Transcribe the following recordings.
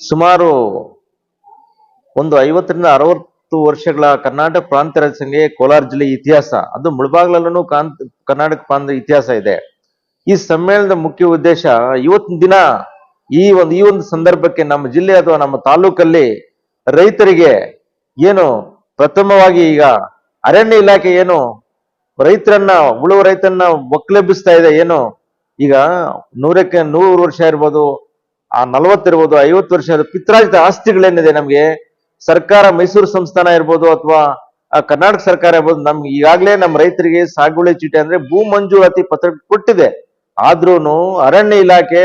ಸುಮಾರು ಒಂದು ಐವತ್ತರಿಂದ ಅರವತ್ತು ವರ್ಷಗಳ ಕರ್ನಾಟಕ ಪ್ರಾಂತ್ಯ ರಾಜ್ಯ ಕೋಲಾರ ಜಿಲ್ಲೆ ಇತಿಹಾಸ. ಅದು ಮುಳಬಾಗ್ಲಲ್ಲೂ ಕಾಂತ್ ಕರ್ನಾಟಕ ಪ್ರಾಂತ ಇತಿಹಾಸ ಇದೆ. ಈ ಸಮ್ಮೇಳನದ ಮುಖ್ಯ ಉದ್ದೇಶ ಇವತ್ತಿನ ದಿನ ಈ ಒಂದು ಈ ಒಂದು ಸಂದರ್ಭಕ್ಕೆ ನಮ್ಮ ಜಿಲ್ಲೆ ಅಥವಾ ನಮ್ಮ ತಾಲೂಕಲ್ಲಿ ರೈತರಿಗೆ ಏನು ಪ್ರಥಮವಾಗಿ ಈಗ ಅರಣ್ಯ ಇಲಾಖೆ ಏನು ರೈತರನ್ನ, ಉಳುವ ರೈತರನ್ನ ಒಕ್ಕಲೆಬ್ಬಿಸ್ತಾ ಇದೆ. ಏನು ಈಗ ನೂರಕ್ಕೆ ನೂರು ವರ್ಷ ಇರ್ಬೋದು ಆ ನಲವತ್ತಿರ್ಬೋದು, ಐವತ್ತು ವರ್ಷ ಪಿತ್ರಾಜಿತ ಆಸ್ತಿಗಳೇನಿದೆ ನಮಗೆ, ಸರ್ಕಾರ ಮೈಸೂರು ಸಂಸ್ಥಾನ ಇರ್ಬೋದು ಅಥವಾ ಕರ್ನಾಟಕ ಸರ್ಕಾರ ಇರ್ಬೋದು ನಮ್ಗೆ ಈಗಾಗಲೇ ನಮ್ಮ ರೈತರಿಗೆ ಸಾಗುವಳಿ ಚೀಟಿ ಅಂದ್ರೆ ಭೂ ಮಂಜೂರಾತಿ ಪತ್ರ ಕೊಟ್ಟಿದೆ. ಆದ್ರೂ ಅರಣ್ಯ ಇಲಾಖೆ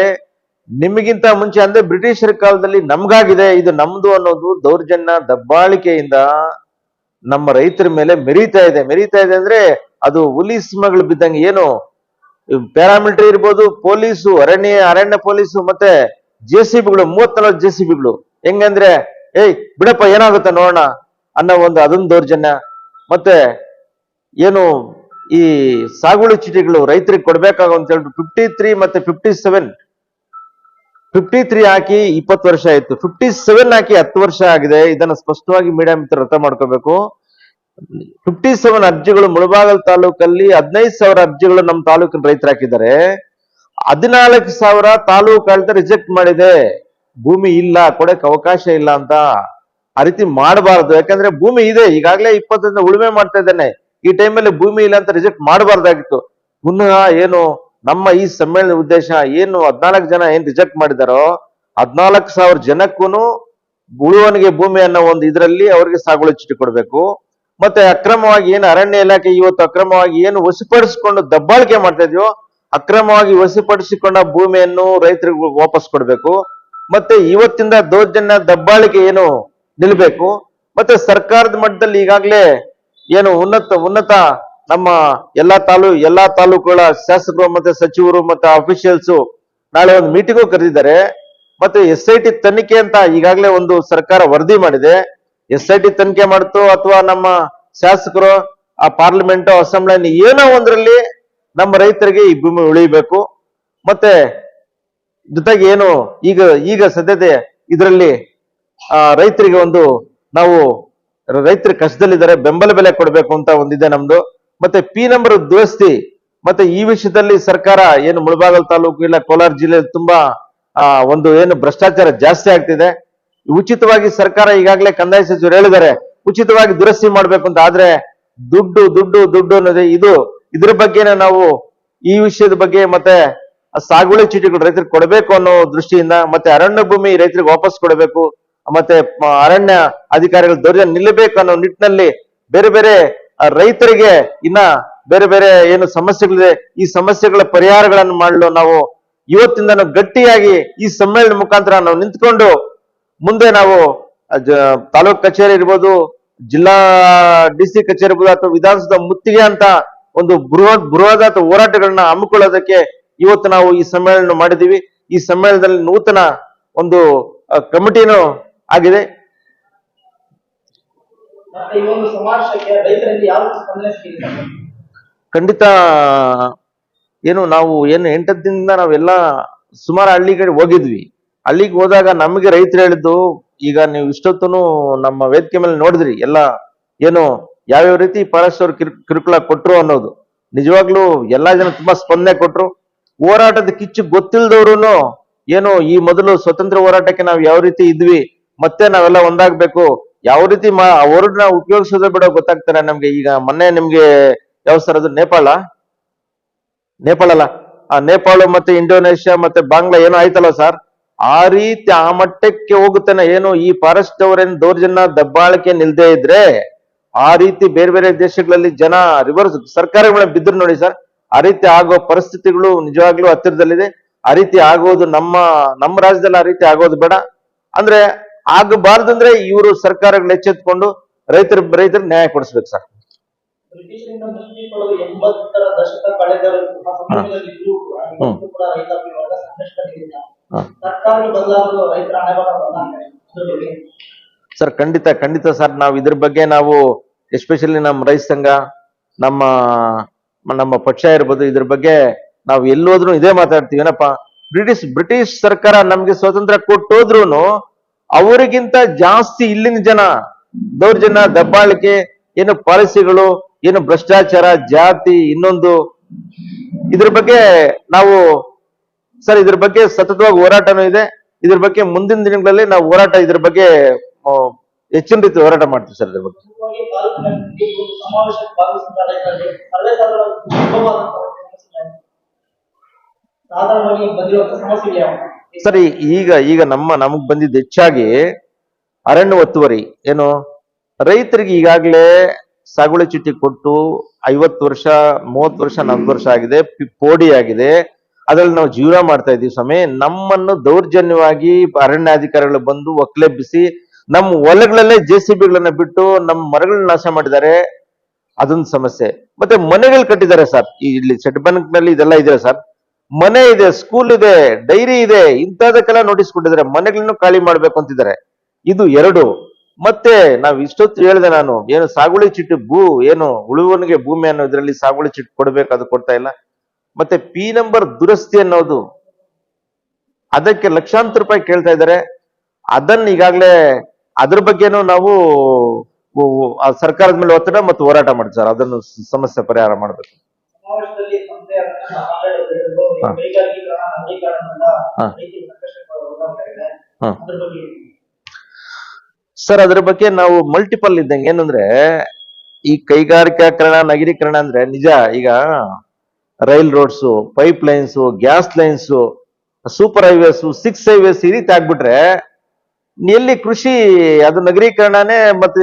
ನಿಮಗಿಂತ ಮುಂಚೆ ಅಂದ್ರೆ ಬ್ರಿಟಿಷರ ಕಾಲದಲ್ಲಿ ನಮ್ಗಾಗಿದೆ, ಇದು ನಮ್ದು ಅನ್ನೋದು ದೌರ್ಜನ್ಯ, ದಬ್ಬಾಳಿಕೆಯಿಂದ ನಮ್ಮ ರೈತರ ಮೇಲೆ ಮೆರೀತಾ ಇದೆ. ಮೆರೀತಾ ಇದೆ ಅಂದ್ರೆ ಅದು ಹುಲಿ ಸಿಂಹಗಳು ಬಿದ್ದಂಗೆ ಏನು, ಪ್ಯಾರಾಮಿಲಿಟರಿ ಇರ್ಬೋದು, ಪೊಲೀಸು, ಅರಣ್ಯ ಅರಣ್ಯ ಪೊಲೀಸು ಮತ್ತೆ ಜೆ ಸಿ ಬಿಗಳು ಮೂವತ್ನಾಲ್ಕು ಜೆ ಸಿ ಬಿಗಳು ಹೆಂಗಂದ್ರೆ, ಏಯ್, ಬಿಡಪ್ಪ, ಏನಾಗುತ್ತೆ ನೋಡೋಣ ಅನ್ನೋ ಒಂದು ಅದೊಂದು ದೌರ್ಜನ್ಯ. ಮತ್ತೆ ಏನು ಈ ಸಾಗುವಳಿ ಚೀಟಿಗಳು ರೈತರಿಗೆ ಕೊಡ್ಬೇಕಾಗ ಅಂತ ಹೇಳ್ಬಿಟ್ಟು ಫಿಫ್ಟಿ ತ್ರೀ ಮತ್ತೆ ಫಿಫ್ಟಿ ಸೆವೆನ್ ಫಿಫ್ಟಿ ತ್ರೀ ಹಾಕಿ ಇಪ್ಪತ್ತು ವರ್ಷ ಆಯ್ತು. ಫಿಫ್ಟಿ ಸೆವೆನ್ ಹಾಕಿ ಹತ್ತು ವರ್ಷ ಆಗಿದೆ. ಇದನ್ನ ಸ್ಪಷ್ಟವಾಗಿ ಮೀಡಿಯಾ ಮಿತ್ರ ಅರ್ಥ ಮಾಡ್ಕೋಬೇಕು. ಫಿಫ್ಟಿ ಸೆವೆನ್ ಅರ್ಜಿಗಳು ಮುಳಬಾಗಲ್ ತಾಲೂಕಲ್ಲಿ ಹದಿನೈದು ಸಾವಿರ ಅರ್ಜಿಗಳು ನಮ್ಮ ತಾಲೂಕಿನ ರೈತರು ಹಾಕಿದ್ದಾರೆ. ಹದಿನಾಲ್ಕು ಸಾವಿರ ತಾಲೂಕು ಆಡಳಿತ ರಿಜೆಕ್ಟ್ ಮಾಡಿದೆ. ಭೂಮಿ ಇಲ್ಲ ಕೊಡಕ್ ಅವಕಾಶ ಇಲ್ಲ ಅಂತ ಆ ರೀತಿ ಮಾಡಬಾರ್ದು. ಯಾಕಂದ್ರೆ ಭೂಮಿ ಇದೆ. ಈಗಾಗಲೇ ಇಪ್ಪತ್ತರಿಂದ ಉಳುಮೆ ಮಾಡ್ತಾ ಇದ್ದೇನೆ. ಈ ಟೈಮಲ್ಲಿ ಭೂಮಿ ಇಲ್ಲ ಅಂತ ರಿಜೆಕ್ಟ್ ಮಾಡಬಾರ್ದಾಗಿತ್ತು. ಪುನಃ ಏನು ನಮ್ಮ ಈ ಸಮ್ಮೇಳನದ ಉದ್ದೇಶ ಏನು ಹದ್ನಾಲ್ಕು ಜನ ಏನ್ ರಿಜೆಕ್ಟ್ ಮಾಡಿದಾರೋ, ಹದ್ನಾಲ್ಕು ಸಾವಿರ ಜನಕ್ಕೂ ಉಳುವನಿಗೆ ಭೂಮಿ ಅನ್ನೋ ಒಂದು ಇದರಲ್ಲಿ ಅವರಿಗೆ ಸಾಗುವಳಿ ಚೀಟಿ ಕೊಡಬೇಕು. ಮತ್ತೆ ಅಕ್ರಮವಾಗಿ ಏನು ಅರಣ್ಯ ಇಲಾಖೆ ಇವತ್ತು ಅಕ್ರಮವಾಗಿ ಏನು ವಶಪಡಿಸ್ಕೊಂಡು ದಬ್ಬಾಳಿಕೆ ಮಾಡ್ತಾ ಇದೆಯೋ ಅಕ್ರಮವಾಗಿ ವಶಪಡಿಸಿಕೊಂಡ ಭೂಮಿಯನ್ನು ರೈತರಿಗೆ ವಾಪಸ್ ಕೊಡಬೇಕು. ಮತ್ತೆ ಇವತ್ತಿಂದ ದೌರ್ಜನ್ಯ ದಬ್ಬಾಳಿಕೆ ಏನು ನಿಲ್ಬೇಕು. ಮತ್ತೆ ಸರ್ಕಾರದ ಮಟ್ಟದಲ್ಲಿ ಈಗಾಗಲೇ ಏನು ಉನ್ನತ ಉನ್ನತ ನಮ್ಮ ಎಲ್ಲಾ ತಾಲೂ, ಎಲ್ಲಾ ತಾಲೂಕುಗಳ ಶಾಸಕರು ಮತ್ತೆ ಸಚಿವರು ಮತ್ತೆ ಅಫಿಷಿಯಲ್ಸ್ ನಾಳೆ ಒಂದು ಮೀಟಿಂಗು ಕರೆದಿದ್ದಾರೆ. ಮತ್ತೆ ಎಸ್ ಐ ಟಿ ತನಿಖೆ ಅಂತ ಈಗಾಗಲೇ ಒಂದು ಸರ್ಕಾರ ವರದಿ ಮಾಡಿದೆ. ಎಸ್ ಐ ಟಿ ತನಿಖೆ ಮಾಡ್ತು ಅಥವಾ ನಮ್ಮ ಶಾಸಕರು, ಆ ಪಾರ್ಲಿಮೆಂಟ್ ಅಸೆಂಬ್ಲಿ ಏನೋ ಒಂದ್ರಲ್ಲಿ ನಮ್ಮ ರೈತರಿಗೆ ಈ ಭೂಮಿ ಉಳಿಬೇಕು. ಮತ್ತೆ ಜೊತೆಗೆ ಏನು ಈಗ ಈಗ ಸದ್ಯತೆ ಇದರಲ್ಲಿ, ಆ, ರೈತರಿಗೆ ಒಂದು ನಾವು ರೈತರ ಕಷ್ಟದಲ್ಲಿದ್ದಾರೆ, ಬೆಂಬಲ ಬೆಲೆ ಕೊಡಬೇಕು ಅಂತ ಒಂದಿದೆ ನಮ್ದು. ಮತ್ತೆ ಪಿ ನಂಬರ್ ದುರಸ್ತಿ ಮತ್ತೆ ಈ ವಿಷಯದಲ್ಲಿ ಸರ್ಕಾರ ಏನು ಮುಳಬಾಗಲ್ ತಾಲೂಕು ಇಲ್ಲ, ಕೋಲಾರ ಜಿಲ್ಲೆಯಲ್ಲಿ ತುಂಬಾ, ಆ, ಒಂದು ಏನು ಭ್ರಷ್ಟಾಚಾರ ಜಾಸ್ತಿ ಆಗ್ತಿದೆ. ಉಚಿತವಾಗಿ ಸರ್ಕಾರ ಈಗಾಗಲೇ ಕಂದಾಯ ಸಚಿವರು ಹೇಳಿದ್ದಾರೆ, ಉಚಿತವಾಗಿ ದುರಸ್ತಿ ಮಾಡ್ಬೇಕು ಅಂತ. ಆದ್ರೆ ದುಡ್ಡು ದುಡ್ಡು ದುಡ್ಡು ಅನ್ನೋದೇ ಇದು ಇದ್ರ ಬಗ್ಗೆನೇ ನಾವು ಈ ವಿಷಯದ ಬಗ್ಗೆ ಮತ್ತೆ ಸಾಗುವಳಿ ಚೀಟಿಗಳು ರೈತರಿಗೆ ಕೊಡಬೇಕು ಅನ್ನೋ ದೃಷ್ಟಿಯಿಂದ ಮತ್ತೆ ಅರಣ್ಯ ಭೂಮಿ ರೈತರಿಗೆ ವಾಪಸ್ ಕೊಡಬೇಕು, ಮತ್ತೆ ಅರಣ್ಯ ಅಧಿಕಾರಿಗಳ ದೌರ್ಜನ್ಯ ನಿಲ್ಲಬೇಕು ಅನ್ನೋ ನಿಟ್ಟಿನಲ್ಲಿ ಬೇರೆ ಬೇರೆ ರೈತರಿಗೆ ಇನ್ನ ಬೇರೆ ಬೇರೆ ಏನು ಸಮಸ್ಯೆಗಳಿದೆ, ಈ ಸಮಸ್ಯೆಗಳ ಪರಿಹಾರಗಳನ್ನು ಮಾಡಲು ನಾವು ಇವತ್ತಿಂದ ಗಟ್ಟಿಯಾಗಿ ಈ ಸಮ್ಮೇಳನ ಮುಖಾಂತರ ನಾವು ನಿಂತ್ಕೊಂಡು ಮುಂದೆ ನಾವು ತಾಲೂಕ್ ಕಚೇರಿ ಇರ್ಬೋದು, ಜಿಲ್ಲಾ ಡಿ ಸಿ ಕಚೇರಿ ಇರ್ಬೋದು ಅಥವಾ ವಿಧಾನಸೌಧ ಮುತ್ತಿಗೆ ಅಂತ ಒಂದು ಬೃಹತ್ ಬೃಹದಾತ ಹೋರಾಟಗಳನ್ನ ಹಮ್ಮಿಕೊಳ್ಳೋದಕ್ಕೆ ಇವತ್ತು ನಾವು ಈ ಸಮ್ಮೇಳನ ಮಾಡಿದೀವಿ ಈ ಸಮ್ಮೇಳನದಲ್ಲಿ ನೂತನ ಒಂದು ಕಮಿಟಿನೂ ಆಗಿದೆ. ಖಂಡಿತ ಏನು ನಾವು ಏನು ಎಂಟತ್ತು ದಿನದಿಂದ ನಾವೆಲ್ಲ ಸುಮಾರು ಹಳ್ಳಿಗಳಿಗೆ ಹೋಗಿದ್ವಿ. ಹಳ್ಳಿಗೆ ಹೋದಾಗ ನಮಗೆ ರೈತರು ಹೇಳಿದ್ದು ಈಗ ನೀವು ಇಷ್ಟೊತ್ತೂ ನಮ್ಮ ವೇದಿಕೆ ಮೇಲೆ ನೋಡಿದ್ರಿ ಎಲ್ಲ ಏನು ಯಾವ್ಯಾವ ರೀತಿ ಪರಮೇಶ್ವರ್ ಕಿರುಕುಳ ಕೊಟ್ರು ಅನ್ನೋದು. ನಿಜವಾಗ್ಲೂ ಎಲ್ಲಾ ಜನ ತುಂಬಾ ಸ್ಪಂದನೆ ಕೊಟ್ರು. ಹೋರಾಟದ ಕಿಚ್ಚು ಗೊತ್ತಿಲ್ದವ್ರು ಏನು ಈ ಮೊದಲು ಸ್ವತಂತ್ರ ಹೋರಾಟಕ್ಕೆ ನಾವು ಯಾವ ರೀತಿ ಇದ್ವಿ, ಮತ್ತೆ ನಾವೆಲ್ಲ ಒಂದಾಗ್ಬೇಕು, ಯಾವ ರೀತಿ ಮಾ ನ ಉಪಯೋಗಿಸೋದೇ ಬಿಡೋ ಗೊತ್ತಾಗ್ತಾರೆ ನಮ್ಗೆ. ಈಗ ಮೊನ್ನೆ ನಿಮ್ಗೆ ಯಾವ ಸರ್ ಅದು, ನೇಪಾಳ? ನೇಪಾಳ ಅಲ್ಲ. ಆ ನೇಪಾಳ ಮತ್ತೆ ಇಂಡೋನೇಷ್ಯಾ ಮತ್ತೆ ಬಾಂಗ್ಲಾ ಏನೋ ಆಯ್ತಲ್ಲ ಸರ್? ಆ ರೀತಿ ಆ ಮಟ್ಟಕ್ಕೆ ಹೋಗುತ್ತಾನೆ. ಏನು ಈ ಫಾರೆಸ್ಟ್ ಅವರೇನು ದೌರ್ಜನ್ಯ, ದಬ್ಬಾಳಿಕೆ ನಿಲ್ದೇ ಇದ್ರೆ ಆ ರೀತಿ ಬೇರೆ ಬೇರೆ ದೇಶಗಳಲ್ಲಿ ಜನ ರಿವರ್ಸ್ ಸರ್ಕಾರಗಳ ಬಿದ್ರು ನೋಡಿ ಸರ್ ಆ ರೀತಿ ಆಗೋ ಪರಿಸ್ಥಿತಿಗಳು ನಿಜವಾಗ್ಲೂ ಹತ್ತಿರದಲ್ಲಿದೆ. ಆ ರೀತಿ ಆಗೋದು ನಮ್ಮ ನಮ್ಮ ರಾಜ್ಯದಲ್ಲಿ ಆ ರೀತಿ ಆಗೋದು ಬೇಡ. ಅಂದ್ರೆ ಆಗಬಾರ್ದಂದ್ರೆ ಇವರು ಸರ್ಕಾರಗಳು ಎಚ್ಚೆತ್ಕೊಂಡು ರೈತರ ರೈತರ ನ್ಯಾಯ ಕೊಡಿಸ್ಬೇಕು ಸರ್ ಬ್ರಿಟಿಷರಿಂದ ಸರ್ ಖಂಡಿತ ಖಂಡಿತ ಸರ್ ನಾವು ಇದ್ರ ಬಗ್ಗೆ ನಾವು ಎಸ್ಪೆಷಲಿ ನಮ್ಮ ರೈತ ಸಂಘ, ನಮ್ಮ ನಮ್ಮ ಪಕ್ಷ ಇರ್ಬೋದು, ಇದ್ರ ಬಗ್ಗೆ ನಾವು ಎಲ್ಲೋದ್ರೂ ಇದೇ ಮಾತಾಡ್ತೀವಿ. ಏನಪ್ಪ? ಬ್ರಿಟಿಷ್ ಬ್ರಿಟಿಷ್ ಸರ್ಕಾರ ನಮ್ಗೆ ಸ್ವಾತಂತ್ರ್ಯ ಕೊಟ್ಟೋದ್ರು ಅವರಿಗಿಂತ ಜಾಸ್ತಿ ಇಲ್ಲಿನ ಜನ, ದೌರ್ಜನ್ಯ, ದಬ್ಬಾಳಿಕೆ, ಏನು ಪಾಲಿಸಿಗಳು, ಏನು ಭ್ರಷ್ಟಾಚಾರ, ಜಾತಿ, ಇನ್ನೊಂದು, ಇದ್ರ ಬಗ್ಗೆ ನಾವು ಸರ್ ಇದ್ರ ಬಗ್ಗೆ ಸತತವಾಗಿ ಹೋರಾಟನೂ ಇದೆ. ಇದ್ರ ಬಗ್ಗೆ ಮುಂದಿನ ದಿನಗಳಲ್ಲಿ ನಾವು ಹೋರಾಟ ಇದ್ರ ಬಗ್ಗೆ ಹೆಚ್ಚಿನ ರೀತಿ ಹೋರಾಟ ಮಾಡ್ತೀವಿ ಸರ್ ಇದ್ರ ಬಗ್ಗೆ. ಸರಿ ಈಗ ಈಗ ನಮ್ಮ ನಮಗ್ ಬಂದಿದ್ದು ಹೆಚ್ಚಾಗಿ ಅರಣ್ಯ ಒತ್ತುವರಿ ಏನು? ರೈತರಿಗೆ ಈಗಾಗಲೇ ಸಾಗುವಳಿ ಚೀಟಿ ಕೊಟ್ಟು ಐವತ್ತು ವರ್ಷ ಮೂವತ್ತು ವರ್ಷ ನಲ್ವತ್ತು ವರ್ಷ ಆಗಿದೆ ಪೋಡಿ ಆಗಿದೆ. ಅದ್ರಲ್ಲಿ ನಾವು ಜೀವನ ಮಾಡ್ತಾ ಇದೀವಿ ಸ್ವಾಮಿ. ನಮ್ಮನ್ನು ದೌರ್ಜನ್ಯವಾಗಿ ಅರಣ್ಯಾಧಿಕಾರಿಗಳು ಬಂದು ಒಕ್ಲೆಬ್ಬಿಸಿ ನಮ್ಮ ಹೊಲಗಳಲ್ಲೇ ಜೆ ಸಿ ಬಿಗಳನ್ನ ಬಿಟ್ಟು ನಮ್ಮ ಮರಗಳನ್ನ ನಾಶ ಮಾಡಿದ್ದಾರೆ. ಅದೊಂದು ಸಮಸ್ಯೆ. ಮತ್ತೆ ಮನೆಗಳು ಕಟ್ಟಿದ್ದಾರೆ ಸರ್. ಇಲ್ಲಿ ಸೆಟ್ನಲ್ಲಿ ಇದೆಲ್ಲ ಇದೆ ಸರ್? ಮನೆ ಇದೆ ಸ್ಕೂಲ್ ಇದೆ ಡೈರಿ ಇದೆ, ಇಂಥದಕ್ಕೆಲ್ಲ ನೋಟಿಸ್ ಕೊಟ್ಟಿದ್ದಾರೆ. ಮನೆಗಳನ್ನು ಖಾಲಿ ಮಾಡ್ಬೇಕು ಅಂತಿದ್ದಾರೆ. ಇದು ಎರಡು. ಮತ್ತೆ ನಾವು ಇಷ್ಟೊತ್ತು ಹೇಳಿದೆ ನಾನು, ಏನು ಸಾಗುವಳಿ ಚಿಟ್ಟು ಭೂ, ಏನು ಉಳುವನಿಗೆ ಭೂಮಿ ಅನ್ನೋ ಇದರಲ್ಲಿ ಸಾಗುವಳಿ ಚಿಟ್ಟು ಕೊಡ್ಬೇಕು ಅದು ಕೊಡ್ತಾ ಇಲ್ಲ. ಮತ್ತೆ ಪಿ ನಂಬರ್ ದುರಸ್ತಿ ಅನ್ನೋದು, ಅದಕ್ಕೆ ಲಕ್ಷಾಂತರ ರೂಪಾಯಿ ಕೇಳ್ತಾ ಇದ್ದಾರೆ. ಅದನ್ನ ಈಗಾಗಲೇ ಅದ್ರ ಬಗ್ಗೆನೂ ನಾವು ಸರ್ಕಾರದ ಮೇಲೆ ಒತ್ತಡ ಮತ್ತು ಹೋರಾಟ ಮಾಡಿ ಸರ್. ಅದನ್ನು ಸಮಸ್ಯೆ ಪರಿಹಾರ ಮಾಡಬೇಕು. ಸರ್ ಅದ್ರ ಬಗ್ಗೆ ನಾವು ಮಲ್ಟಿಪಲ್ ಇದ್ದಂಗೆ ಏನಂದ್ರೆ ಈ ಕೈಗಾರಿಕಾಕರಣ ನಗರೀಕರಣ ಅಂದ್ರೆ ನಿಜ ಈಗ rail roads pipelines gas lines super highways six highways ಈ ರೀತಿ ಆಗ್ಬಿಟ್ರೆ ಎಲ್ಲಿ ಕೃಷಿ, ಅದು ನಗರೀಕರಣನೇ ಮತ್ತೆ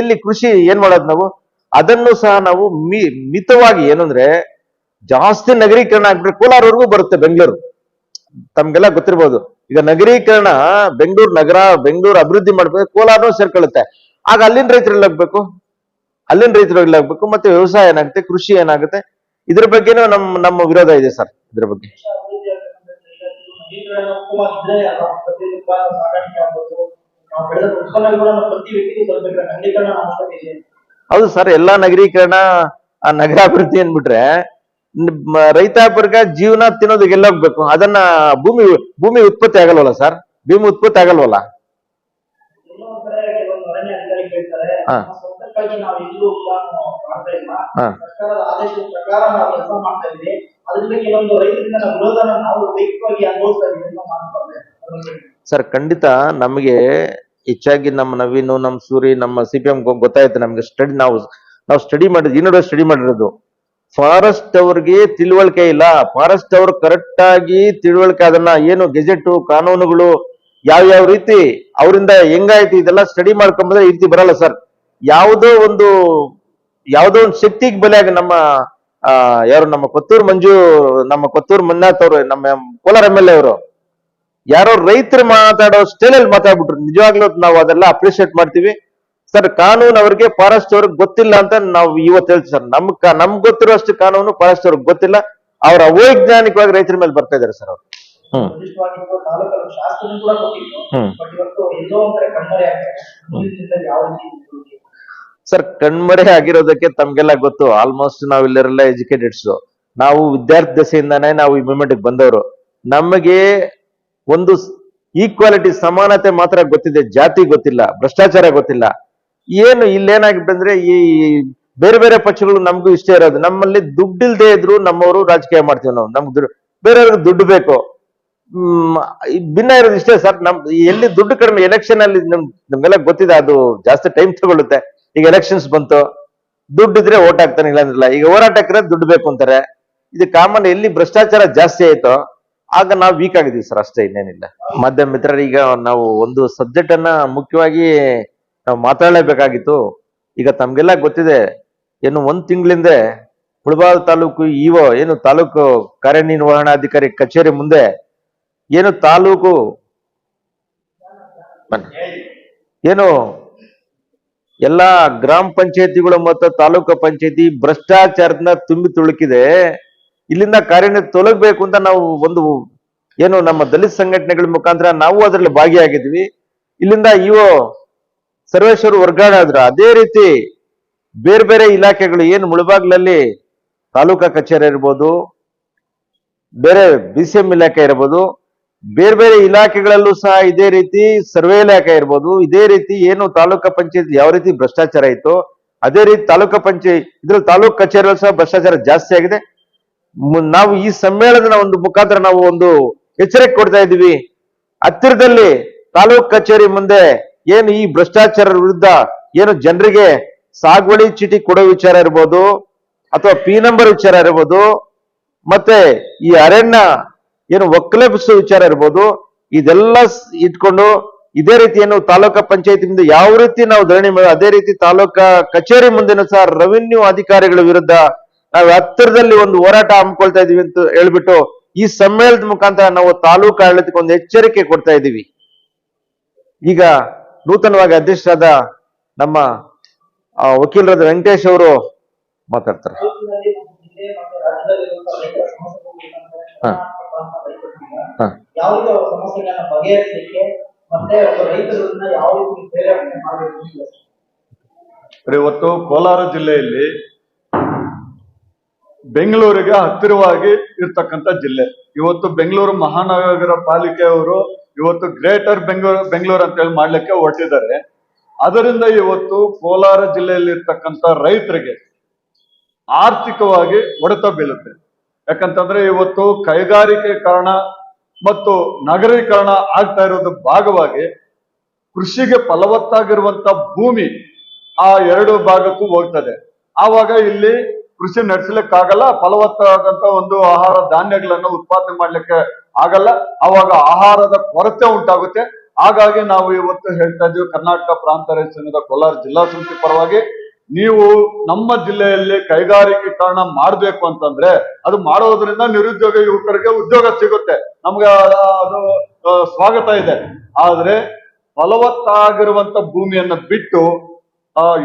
ಎಲ್ಲಿ ಕೃಷಿ ಏನ್ ಮಾಡೋದು ನಾವು? ಅದನ್ನು ಸಹ ನಾವು ಮಿ, ಮಿತವಾಗಿ ಏನಂದ್ರೆ ಜಾಸ್ತಿ ನಗರೀಕರಣ ಆಗ್ಬಿಟ್ರೆ ಕೋಲಾರವರೆಗೂ ಬರುತ್ತೆ ಬೆಂಗಳೂರು. ತಮ್ಗೆಲ್ಲ ಗೊತ್ತಿರ್ಬೋದು. ಈಗ ನಗರೀಕರಣ ಬೆಂಗಳೂರು ನಗರ, ಬೆಂಗಳೂರು ಅಭಿವೃದ್ಧಿ ಮಾಡ್ಬೇಕು, ಕೋಲಾರನೂ ಸೇರ್ಕೊಳ್ಳುತ್ತೆ. ಆಗ ಅಲ್ಲಿನ ರೈತರು ಎಲ್ಲಾಗ್ಬೇಕು ಅಲ್ಲಿನ ರೈತರು ಎಲ್ಲಾಗ್ಬೇಕು ಮತ್ತೆ ವ್ಯವಸಾಯ ಏನಾಗುತ್ತೆ? ಕೃಷಿ ಏನಾಗುತ್ತೆ? ಇದ್ರ ಬಗ್ಗೆನೂ ನಮ್ಮ ನಮ್ಮ ವಿರೋಧ ಇದೆ ಸರ್, ಇದ್ರ ಬಗ್ಗೆ. ಸಾಗಾಣಿಕೆ ಆಗ್ಬೋದು ನಾವು ಬೆಳೆದ ಪ್ರತಿ ವ್ಯಕ್ತಿಗೂ ಹೌದು ಸರ್, ಎಲ್ಲಾ ನಗರೀಕರಣ, ಆ ನಗರಾಭಿವೃದ್ಧಿ ಅಂದ್ಬಿಟ್ರೆ ರೈತಾಪರ್ಗ ಜೀವನ ತಿನ್ನೋದಕ್ಕೆ ಎಲ್ಲೋಗ್ಬೇಕು ಅದನ್ನ ಭೂಮಿ ಭೂಮಿ ಉತ್ಪತ್ತಿ ಆಗಲ್ವಲ್ಲ ಸರ್? ಭೂಮಿ ಉತ್ಪತ್ತಿ ಆಗಲ್ವಲ್ಲ? ಹಾಂ. ಹಾಂ. ಸರ್ ಖಂಡಿತ ನಮಗೆ ಹೆಚ್ಚಾಗಿ ನಮ್ಮ ನವೀನು, ನಮ್ಮ ಸೂರಿ, ನಮ್ಮ ಸಿ ಪಿ ಎಂ ಗೊತ್ತಾಯ್ತು ನಮ್ಗೆ ಸ್ಟಡಿ ನಾವು ನಾವು ಸ್ಟಡಿ ಮಾಡಿದ್ವಿ ಇನ್ನೂ ಸ್ಟಡಿ ಮಾಡಿರೋದು. ಫಾರೆಸ್ಟ್ ಅವ್ರಿಗೆ ತಿಳುವಳಿಕೆ ಇಲ್ಲ. ಫಾರೆಸ್ಟ್ ಅವರು ಕರೆಕ್ಟ್ ಆಗಿ ತಿಳುವಳಿಕೆ ಅದನ್ನ ಏನು ಗೆಜೆಟ್, ಕಾನೂನುಗಳು ಯಾವ ಯಾವ ರೀತಿ ಅವರಿಂದ ಹೆಂಗಾಯ್ತು ಇದೆಲ್ಲ ಸ್ಟಡಿ ಮಾಡ್ಕೊಂಬಂದ್ರೆ ಈ ರೀತಿ ಬರಲ್ಲ ಸರ್ ಯಾವುದೋ ಒಂದು ಯಾವುದೋ ಒಂದು ಶಕ್ತಿಗೆ ಬಲಿಯಾಗಿ ನಮ್ಮ ಯಾರು ನಮ್ಮ ಕೊತ್ತೂರು ಮಂಜು ನಮ್ಮ ಕೊತ್ತೂರು ಮಂಜುನಾಥ್ ಅವರು, ನಮ್ಮ ಕೋಲಾರ ಎಂ ಎಲ್ ಎ ಅವರು. ಯಾರೋ ರೈತರು ಮಾತಾಡೋ ಸ್ಟೈಲಲ್ಲಿ ಮಾತಾಡ್ಬಿಟ್ರು. ನಿಜವಾಗ್ಲೂ ನಾವು ಅದೆಲ್ಲ ಅಪ್ರಿಶಿಯೇಟ್ ಮಾಡ್ತೀವಿ. ಸರ್, ಕಾನೂನು ಅವ್ರಿಗೆ ಫಾರೆಸ್ಟ್ ಅವ್ರಿಗೆ ಗೊತ್ತಿಲ್ಲ ಅಂತ ನಾವು ಇವತ್ತು ಹೇಳ್ತೀವಿ ಸರ್. ನಮ್ ನಮ್ ಗೊತ್ತಿರೋಷ್ಟು ಕಾನೂನು ಫಾರೆಸ್ಟ್ ಅವ್ರಿಗೆ ಗೊತ್ತಿಲ್ಲ. ಅವ್ರ ಅವೈಜ್ಞಾನಿಕವಾಗಿ ರೈತರ ಮೇಲೆ ಬರ್ತಾ ಇದಾರೆ ಸರ್ ಅವ್ರು? ಸರ್, ಕಣ್ಮರೆ ಆಗಿರೋದಕ್ಕೆ ತಮ್ಗೆಲ್ಲ ಗೊತ್ತು. ಆಲ್ಮೋಸ್ಟ್ ನಾವ್ ಎಜುಕೇಟೆಡ್ಸ್ ನಾವು ವಿದ್ಯಾರ್ಥಿ ದಸೆಯಿಂದಾನೇ ನಾವು ಈ ಮೂವ್ಮೆಂಟ್ ಬಂದವರು. ನಮಗೆ ಒಂದು ಈಕ್ವಾಲಿಟಿ ಸಮಾನತೆ ಮಾತ್ರ ಗೊತ್ತಿದೆ, ಜಾತಿ ಗೊತ್ತಿಲ್ಲ, ಭ್ರಷ್ಟಾಚಾರ ಗೊತ್ತಿಲ್ಲ. ಏನು ಇಲ್ಲೇನಾಗಿ ಬಂದ್ರೆ ಈ ಬೇರೆ ಬೇರೆ ಪಕ್ಷಗಳು ನಮಗೂ ಇಷ್ಟ ಇರೋದು. ನಮ್ಮಲ್ಲಿ ದುಡ್ಡಿಲ್ದೇ ಇದ್ರು ನಮ್ಮವರು ರಾಜಕೀಯ ಮಾಡ್ತೀವಿ ನಾವು. ನಮ್ಗೆ ಬೇರೆಯವ್ರಿಗೆ ದುಡ್ಡು ಬೇಕು. ಭಿನ್ನ ಇರೋದು ಇಷ್ಟೇ ಸರ್ ನಮ್ ಎಲ್ಲಿ ದುಡ್ಡು ಕಡಿಮೆ ಎಲೆಕ್ಷನ್ ಅಲ್ಲಿ ನಮ್ ನಮ್ಗೆಲ್ಲ ಗೊತ್ತಿದೆ, ಅದು ಜಾಸ್ತಿ ಟೈಮ್ ತಗೊಳುತ್ತೆ. ಈಗ ಎಲೆಕ್ಷನ್ಸ್ ಬಂತು. ದುಡ್ಡು ಇದ್ರೆ ಓಟ್ ಹಾಕ್ತಾನೆ ಇಲ್ಲ. ಅಂದ್ರಲ್ಲ ಈಗ ಹೋರಾಟಕ್ಕೆ ದುಡ್ಡು ಬೇಕು ಅಂತಾರೆ. ಇದು ಕಾಮನ್ ಎಲ್ಲಿ ಭ್ರಷ್ಟಾಚಾರ ಜಾಸ್ತಿ ಆಯ್ತೋ ಆಗ ನಾವು ವೀಕ್ ಆಗಿದ್ದೀವಿ ಸರ್ ಅಷ್ಟೇ, ಇನ್ನೇನಿಲ್ಲ. ಮಾಧ್ಯಮ ಮಿತ್ರರು, ಈಗ ನಾವು ಒಂದು ಸಬ್ಜೆಕ್ಟ್ ಅನ್ನ ಮುಖ್ಯವಾಗಿ ನಾವು ಮಾತಾಡಲೇಬೇಕಾಗಿತ್ತು. ಈಗ ತಮ್ಗೆಲ್ಲ ಗೊತ್ತಿದೆ ಏನು ಒಂದ್ ತಿಂಗಳಿಂದೆ ಮುಳಬಾಲ್ ತಾಲೂಕು ಇಒ ಏನು ತಾಲೂಕು ಕಾರ್ಯನಿರ್ವಹಣಾಧಿಕಾರಿ ಕಚೇರಿ ಮುಂದೆ ಏನು ತಾಲೂಕು ಏನು ಎಲ್ಲಾ ಗ್ರಾಮ ಪಂಚಾಯತಿಗಳು ಮತ್ತು ತಾಲೂಕು ಪಂಚಾಯತಿ ಭ್ರಷ್ಟಾಚಾರದಿಂದ ತುಂಬಿ ತುಳುಕಿದೆ. ಇಲ್ಲಿಂದ ಕಾರ್ಯ ತೊಲಗಬೇಕು ಅಂತ ನಾವು ಒಂದು ಏನು ನಮ್ಮ ದಲಿತ ಸಂಘಟನೆಗಳ ಮುಖಾಂತರ ನಾವು ಅದರಲ್ಲಿ ಭಾಗಿಯಾಗಿದ್ವಿ. ಇಲ್ಲಿಂದ ಇಒ ಸರ್ವೇಶ್ವರ ವರ್ಗಾವಣೆ ಆದ್ರು ಅದೇ ರೀತಿ ಬೇರೆ ಬೇರೆ ಇಲಾಖೆಗಳು ಏನು ಮುಳಬಾಗ್ಲಲ್ಲಿ ತಾಲೂಕಾ ಕಚೇರಿ ಇರ್ಬೋದು, ಬೇರೆ ಬಿ ಸಿ ಎಂ ಇಲಾಖೆ ಇರ್ಬೋದು, ಬೇರೆ ಬೇರೆ ಇಲಾಖೆಗಳಲ್ಲೂ ಸಹ ಇದೇ ರೀತಿ ಸರ್ವೆ ಇಲಾಖೆ ಇರ್ಬೋದು, ಇದೇ ರೀತಿ ಏನು ತಾಲೂಕಾ ಪಂಚಾಯತ್ ಯಾವ ರೀತಿ ಭ್ರಷ್ಟಾಚಾರ ಇತ್ತು, ಅದೇ ರೀತಿ ತಾಲೂಕಾ ಪಂಚಾಯತ್ ಇದ್ರಲ್ಲಿ ತಾಲೂಕ್ ಕಚೇರಿಯಲ್ಲಿ ಸಹ ಭ್ರಷ್ಟಾಚಾರ ಜಾಸ್ತಿ ಆಗಿದೆ. ನಾವು ಈ ಸಮ್ಮೇಳನದ ಒಂದು ಮುಖಾಂತರ ನಾವು ಒಂದು ಎಚ್ಚರಿಕೆ ಕೊಡ್ತಾ ಇದ್ದೀವಿ. ಹತ್ತಿರದಲ್ಲಿ ತಾಲೂಕ್ ಕಚೇರಿ ಮುಂದೆ ಏನು ಈ ಭ್ರಷ್ಟಾಚಾರ ವಿರುದ್ಧ ಏನು ಜನರಿಗೆ ಸಾಗುವಳಿ ಚೀಟಿ ಕೊಡೋ ವಿಚಾರ ಇರ್ಬೋದು, ಅಥವಾ ಪಿ ನಂಬರ್ ವಿಚಾರ ಇರ್ಬೋದು, ಮತ್ತೆ ಈ ಅರಣ್ಯ ಏನು ಒಕ್ಕಲೆಬ್ಸೋ ವಿಚಾರ ಇರ್ಬೋದು, ಇದೆಲ್ಲ ಇಟ್ಕೊಂಡು ಇದೇ ರೀತಿ ಏನು ತಾಲೂಕಾ ಪಂಚಾಯತಿ ಮುಂದೆ ಯಾವ ರೀತಿ ನಾವು ಧರಣಿ ಅದೇ ರೀತಿ ತಾಲೂಕಾ ಕಚೇರಿ ಮುಂದೆನೂ ಸಹ ರೆವಿನ್ಯೂ ಅಧಿಕಾರಿಗಳ ವಿರುದ್ಧ ನಾವು ಹತ್ತಿರದಲ್ಲಿ ಒಂದು ಹೋರಾಟ ಹಮ್ಮಿಕೊಳ್ತಾ ಇದೀವಿ ಅಂತ ಹೇಳ್ಬಿಟ್ಟು ಈ ಸಮ್ಮೇಳನದ ಮುಖಾಂತರ ನಾವು ತಾಲೂಕು ಆಡಳಿತಕ್ಕೆ ಒಂದು ಎಚ್ಚರಿಕೆ ಕೊಡ್ತಾ ಇದ್ದೀವಿ ಈಗ ನೂತನವಾಗಿ ಅಧ್ಯಕ್ಷರಾದ ನಮ್ಮ ವಕೀಲರಾದ ವೆಂಕಟೇಶ್ ಅವರು ಮಾತಾಡ್ತಾರೆ. ಇವತ್ತು ಕೋಲಾರ ಜಿಲ್ಲೆಯಲ್ಲಿ ಬೆಂಗಳೂರಿಗೆ ಹತ್ತಿರವಾಗಿ ಇರ್ತಕ್ಕಂಥ ಜಿಲ್ಲೆ. ಇವತ್ತು ಬೆಂಗಳೂರು ಮಹಾನಗರ ಪಾಲಿಕೆಯವರು ಇವತ್ತು ಗ್ರೇಟರ್ ಬೆಂಗಳೂರು ಬೆಂಗಳೂರು ಅಂತ ಹೇಳಿ ಮಾಡ್ಲಿಕ್ಕೆ ಹೊರಟಿದ್ದಾರೆ. ಅದರಿಂದ ಇವತ್ತು ಕೋಲಾರ ಜಿಲ್ಲೆಯಲ್ಲಿ ಇರ್ತಕ್ಕಂಥ ರೈತರಿಗೆ ಆರ್ಥಿಕವಾಗಿ ಹೊಡೆತ ಬೀಳುತ್ತೆ. ಯಾಕಂತಂದ್ರೆ ಇವತ್ತು ಕೈಗಾರಿಕೀಕರಣ ಮತ್ತು ನಗರೀಕರಣ ಆಗ್ತಾ ಇರೋದ್ರ ಭಾಗವಾಗಿ ಕೃಷಿಗೆ ಫಲವತ್ತಾಗಿರುವಂತ ಭೂಮಿ ಆ ಎರಡು ಭಾಗಕ್ಕೂ ಹೋಗ್ತದೆ. ಆವಾಗ ಇಲ್ಲಿ ಕೃಷಿ ನಡೆಸಲಿಕ್ಕಾಗಲ್ಲ, ಫಲವತ್ತಾದಂತ ಒಂದು ಆಹಾರ ಧಾನ್ಯಗಳನ್ನು ಉತ್ಪಾದನೆ ಮಾಡ್ಲಿಕ್ಕೆ ಆಗಲ್ಲ. ಅವಾಗ ಆಹಾರದ ಕೊರತೆ ಉಂಟಾಗುತ್ತೆ. ಹಾಗಾಗಿ ನಾವು ಇವತ್ತು ಹೇಳ್ತಾ ಇದ್ದೀವಿ, ಕರ್ನಾಟಕ ಪ್ರಾಂತ ರೈತ ಕೋಲಾರ ಜಿಲ್ಲಾ ಸಮಿತಿ ಪರವಾಗಿ ನೀವು ನಮ್ಮ ಜಿಲ್ಲೆಯಲ್ಲಿ ಕೈಗಾರಿಕೀಕರಣ ಮಾಡಬೇಕು ಅಂತಂದ್ರೆ, ಅದು ಮಾಡೋದ್ರಿಂದ ನಿರುದ್ಯೋಗ ಯುವಕರಿಗೆ ಉದ್ಯೋಗ ಸಿಗುತ್ತೆ. ನಮ್ಗೆ ಅದು ಸ್ವಾಗತ ಇದೆ. ಆದ್ರೆ ಫಲವತ್ತಾಗಿರುವಂತ ಭೂಮಿಯನ್ನ ಬಿಟ್ಟು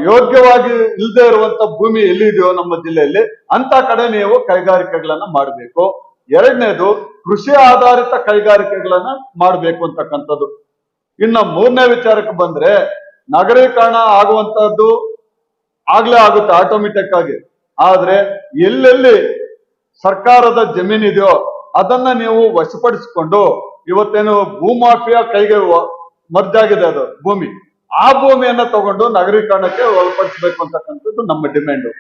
ಯೋಗ್ಯವಾಗಿ ಇಲ್ಲದೆ ಇರುವಂತ ಭೂಮಿ ಎಲ್ಲಿದೆಯೋ ನಮ್ಮ ಜಿಲ್ಲೆಯಲ್ಲಿ ಅಂತ ಕಡೆ ನೀವು ಕೈಗಾರಿಕೆಗಳನ್ನ ಮಾಡಬೇಕು. ಎರಡನೇದು ಕೃಷಿ ಆಧಾರಿತ ಕೈಗಾರಿಕೆಗಳನ್ನ ಮಾಡಬೇಕು ಅಂತಕ್ಕಂಥದ್ದು. ಇನ್ನ ಮೂರನೇ ವಿಚಾರಕ್ಕೆ ಬಂದ್ರೆ ನಗರೀಕರಣ ಆಗುವಂತದ್ದು ಆಗ್ಲೇ ಆಗುತ್ತೆ ಆಟೋಮೆಟಿಕ್ ಆಗಿ. ಆದ್ರೆ ಎಲ್ಲೆಲ್ಲಿ ಸರ್ಕಾರದ ಜಮೀನಿದೆಯೋ ಅದನ್ನ ನೀವು ವಶಪಡಿಸಿಕೊಂಡು ಇವತ್ತೇನು ಭೂಮಾಫಿಯಾ ಕೈಗೆ ಮರ್ಜಾಗಿದೆ ಅದು ಭೂಮಿ. ಆ ಭೂಮಿಯನ್ನ ತಗೊಂಡು ನಗರೀಕರಣಕ್ಕೆ ಒಳಪಡಿಸಬೇಕು ಅಂತಕ್ಕಂಥದ್ದು ನಮ್ಮ ಡಿಮ್ಯಾಂಡು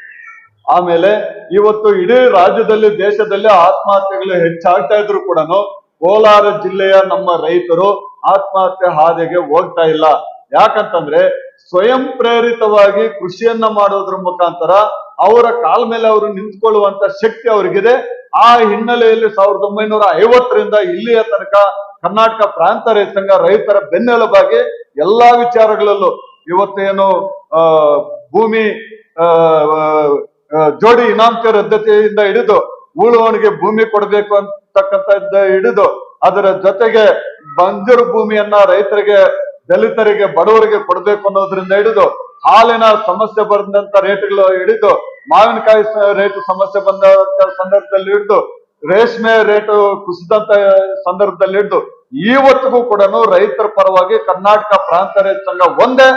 ಆಮೇಲೆ ಇವತ್ತು ಇಡೀ ರಾಜ್ಯದಲ್ಲಿ, ದೇಶದಲ್ಲಿ ಆತ್ಮಹತ್ಯೆಗಳು ಹೆಚ್ಚಾಗ್ತಾ ಇದ್ರು ಕೂಡ ಕೋಲಾರ ಜಿಲ್ಲೆಯ ನಮ್ಮ ರೈತರು ಆತ್ಮಹತ್ಯೆ ಹಾದಿಗೆ ಹೋಗ್ತಾ ಇಲ್ಲ. ಯಾಕಂತಂದ್ರೆ ಸ್ವಯಂ ಪ್ರೇರಿತವಾಗಿ ಕೃಷಿಯನ್ನ ಮಾಡೋದ್ರ ಮುಖಾಂತರ ಅವರ ಕಾಲ ಮೇಲೆ ಅವರು ನಿಂತ್ಕೊಳ್ಳುವಂತ ಶಕ್ತಿ ಅವ್ರಿಗಿದೆ. ಆ ಹಿನ್ನೆಲೆಯಲ್ಲಿ ಸಾವಿರದ ಒಂಬೈನೂರ ಐವತ್ತರಿಂದ ಇಲ್ಲಿಯ ತನಕ ಕರ್ನಾಟಕ ಪ್ರಾಂತ ರೈತ ಸಂಘ ರೈತರ ಬೆನ್ನೆಲುಬಾಗಿ ಎಲ್ಲಾ ವಿಚಾರಗಳಲ್ಲೂ ಇವತ್ತೇನು ಆ, ಭೂಮಿ ಜೋಡಿ ಇನಾಂಶ ರದ್ದತಿಯಿಂದ ಹಿಡಿದು ಉಳುವವನಿಗೆ ಭೂಮಿ ಕೊಡಬೇಕು ಅಂತಕ್ಕಂಥದ್ದ ಹಿಡಿದು ಅದರ ಜೊತೆಗೆ ಬಂಜರು ಭೂಮಿಯನ್ನ ರೈತರಿಗೆ, ದಲಿತರಿಗೆ, ಬಡವರಿಗೆ ಕೊಡಬೇಕು ಅನ್ನೋದ್ರಿಂದ ಹಿಡಿದು ಹಾಲಿನ ಸಮಸ್ಯೆ ಬಂದಂತ ರೇಟ್ಗಳು ಹಿಡಿದು, ಮಾವಿನಕಾಯಿ ರೇಟ್ ಸಮಸ್ಯೆ ಬಂದಂತ ಸಂದರ್ಭದಲ್ಲಿ ಹಿಡಿದು, ರೇಷ್ಮೆ ರೇಟು ಕುಸಿದಂತ ಸಂದರ್ಭದಲ್ಲಿ ಹಿಡಿದು ಇವತ್ತಿಗೂ ಕೂಡ ರೈತರ ಪರವಾಗಿ ಕರ್ನಾಟಕ ಪ್ರಾಂತ ರೈತ ಸಂಘ ಒಂದೇ